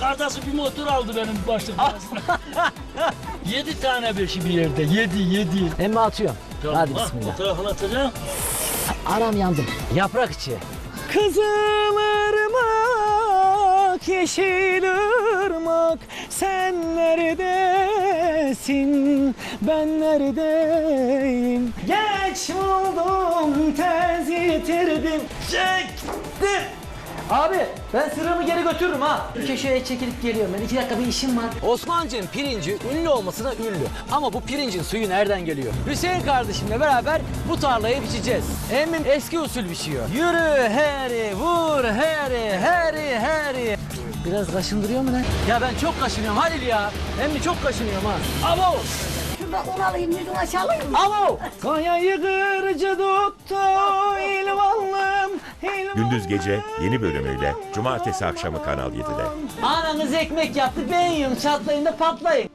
Kardeşim bir motor aldı benim başlık parasına. yedi tane beşi bir yerde. Yedi, yedi. Emmi atıyorum. Hadi Bak, bismillah. Fotoğrafını atacağım. Aram yandım. Yaprak içi. Kızılırmak, yeşilırmak Sen neredesin, ben neredeyim Geç buldum, tez yitirdim Çektim Abi ben sıramı geri götürürüm ha. Bir köşeye çekilip geliyorum ben. iki dakika bir işim var. Osmanlıcığın pirinci ünlü olmasına ünlü. Ama bu pirincin suyu nereden geliyor? Hüseyin kardeşimle beraber bu tarlayı biçeceğiz. Emin eski usul biçiyor. Yürü heri, vur heri, heri, heri. Biraz kaşındırıyor mu lan? Ya ben çok kaşınıyorum Halil ya. Emmi çok kaşınıyorum ha. Abo! Şurada onu alayım, yüzüne çalayım mı? Abo! Kayayı kırıcı tuttu. Gündüz Gece yeni bölümüyle Cumartesi akşamı Kanal 7'de. Ananız ekmek yaptı ben yiyorum çatlayın da patlayın.